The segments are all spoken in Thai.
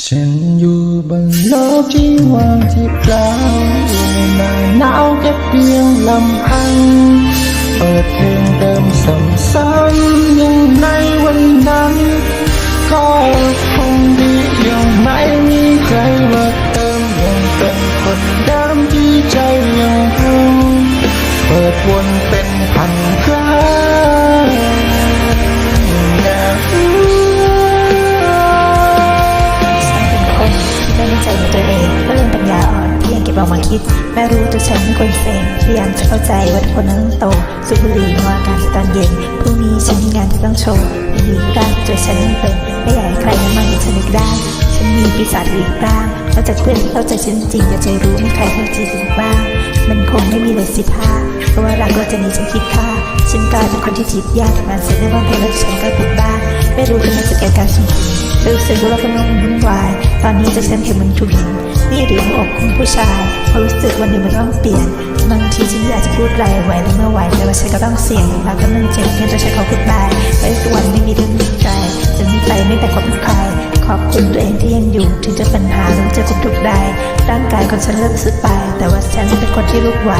ฉันอยู่บนโลกที่ว่างที่เปล่าอยู่ในหนาหนาวแค่เพียงลำพัง เปิดเพลงเดิมซ้ำๆยังในวันนั้น ก็คงดียัง แม่รู้ตัวฉันเป็นคนเซ็งพยายามจะเข้าใจว่าทุกคนนั้นต้องโตสูบบุหรีมัวกันตอนเย็นพรุ่งนี้ฉันมีงานที่ต้องโชว์หลีกร่างตัวฉันไม่เป็นไม่อยากให้ใครนั้นมาเห็นฉันอีกได้ฉันมีปีศาจหลีกร่างนอกจากเพื่อนเข้าใจฉันจริงจะใจรู้มีใครเข้าใจฉันบ้างมันคงไม่มีเลยสิท่าเพราะว่ารักเราจะหนีฉันคิดค่าฉันกลายเป็นคนที่จีบยากงานเสร็จได้บ้างเพลงแล้วฉันก็ผิดบ้างไม่รู้เป็นมาจากการฉันผิดรู้สึกว่าเรากำลังวุ่นวาย ตอนนี้จะฉันเห็นมันถูกหินนี่หรือหัวอกของผู้ชาย วันหนึ่งมันต้องเปลี่ยนบางทีฉันอยากจะพูดไรไหวหรือเมื่อไหวแต่ว่าฉันก็ต้องเสี่ยงแล้วก็มันเจ็บเพียงจะใช้เขาพูดบายไว้ทุกวันไม่มีเรื่องดีใจจะมีไปไม่แต่ความเป็นใครขอบคุณตัวเองที่ยังอยู่ถึงจะปัญหาหรือจอความทุกข์ใดร่างกายของฉันเริ่มสึกไป แต่ว่าฉันเป็นคนที่ลุกไหว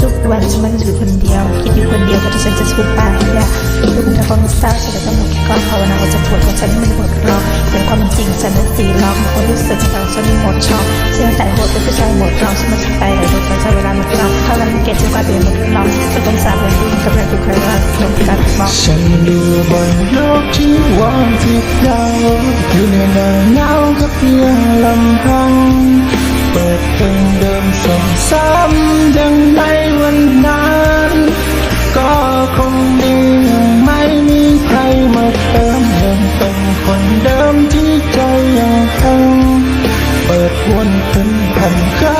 ทุกวันฉันมันอยู่คนเดียว คิดอยู่คนเดียวแต่ที่ฉันจะสู้ไปอยากลูกถ้าความเศร้าฉันจะต้องหมดก้อนภาวนาว่าจะปวดของฉันให้มันหมดร้องแต่ความจริงฉันนั้นสีร้องคนรู้สึกแต่ฉันไม่หมดช็อกฉันใส่หัวเป็น องเท่านั้นเก็บจนกว่าเปลี่ยนหมดร้องจะต้องสาบเลยกับแรงทุกครั้งว่าลงการมองฉันอยู่บนโลกที่ว่างที่เปล่าอยู่ในหน้าหนาวแค่เพียงลำพัง เปิดเพลงเดิมซ้ำๆยังในวันนั้นก็คงดียังไม่มีใครมาเติมยังเป็นคนเดิมที่ใจยังพังเปิดวนเป็นพันครั้ง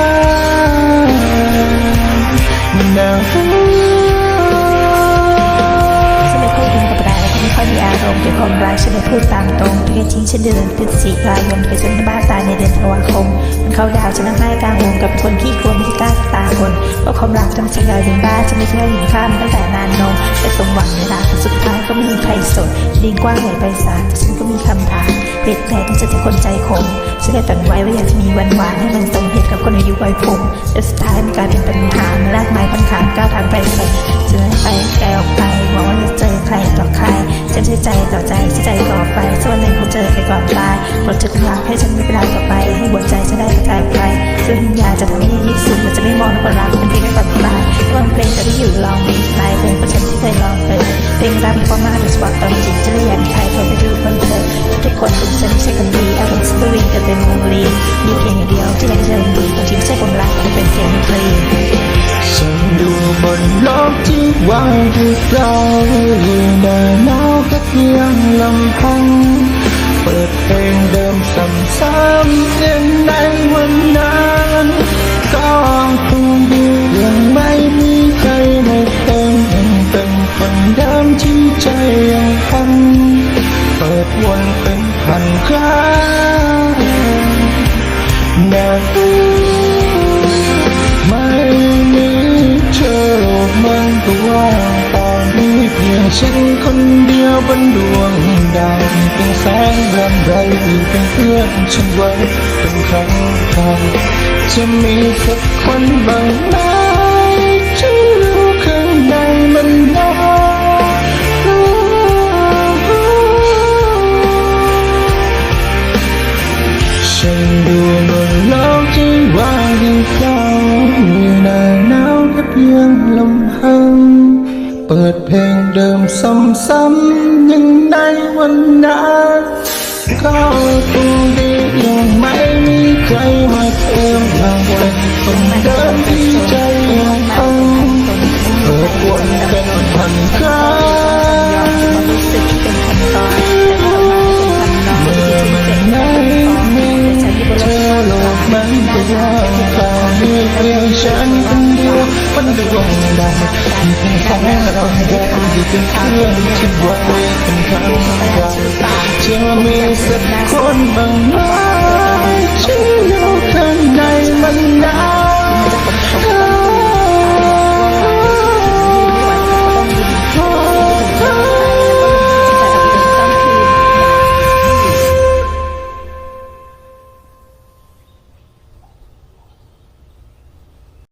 อารมณ์ด้วยคมรักฉันไม่พูดตามตรงเธอแค่ทิ้งฉันเดือนพฤศจิกายนไปจนบ้าตายในเดือนธันวาคม มันเข้าดาวฉันนั่งไห้กลางวงกับคนที่กลัวไม่กล้าตาคนเพราะความรักทำฉันกลายเป็นบ้าฉันไม่เคยเห็นข้ามตั้งแต่นานนมแต่สมหวังในรักสุดท้ายก็ไม่มีใครสนดินกว้างใหญ่ไพศาลแต่ฉันก็มีคำถามเหตุใดต้องเจอแต่คนใจคมฉันเคยฝันไว้ว่าอยากจะมีวันหวานให้มันสมเหตุกับคนอายุวัยผมแต่สุดท้ายมันกลายเป็นปัญหามันลากไม้พันขาก้าวทางไปใส่จะไปไกลออกไปหวังว่าจะเจอ ก่อนตายโปรดเจอความรักให้ฉันไม่เป็นไรต่อไป ให้หัวใจฉันได้ประกายไฟซึ่งวิญญาณจะทำให้ดีที่สุดมันจะไม่มองความรักเป็นเพียงแค่ฝันตายวันเพลงจะได้อยู่ลองมีตายเพลงเพราะฉันที่เคยลองเปิดเพลงรักมีความหมายหรือสปอร์ตตอนจิตจะได้อยากใครเขาไปดูคนเธอทุกคนเป็นฉันไม่ใช่คนดีอารมณ์สตอรี่จะเป็นวงลีมีเพียงอย่างเดียวที่อยากจะเป็นดีบางทีไม่ใช่ความรักแต่เป็นเสียงดนตรีฉันอยู่บนโลกที่ว่างที่เปล่าอยู่ในหนาวแค่เพียงลำพัง ฉันคนเดียวบนดวงดาวเป็นแสงเรือนไรเป็นเพื่อนฉันไว้เป็นครั้งคราวจะมีสักคนบางไหม ลำพัง เปิดเพลงเดิมซ้ำๆยังในวันนั้นก็คงดียังไม่มีใครมาเติมยังเป็นคนเดิมที่ใจยังพังเปิดวนเป็นพันครั้งเมื่อกมันนอนเมื่อมันไม่เธอโลกมันก็ว่างเปล่ามีเพียงฉันคนเดียวบนดวงดา วมีเพียงแสงเราแดงอยู่เป็นเพื่อนที่ไว้เป็นครั้งคราวจะมีสักคนบ้างไหม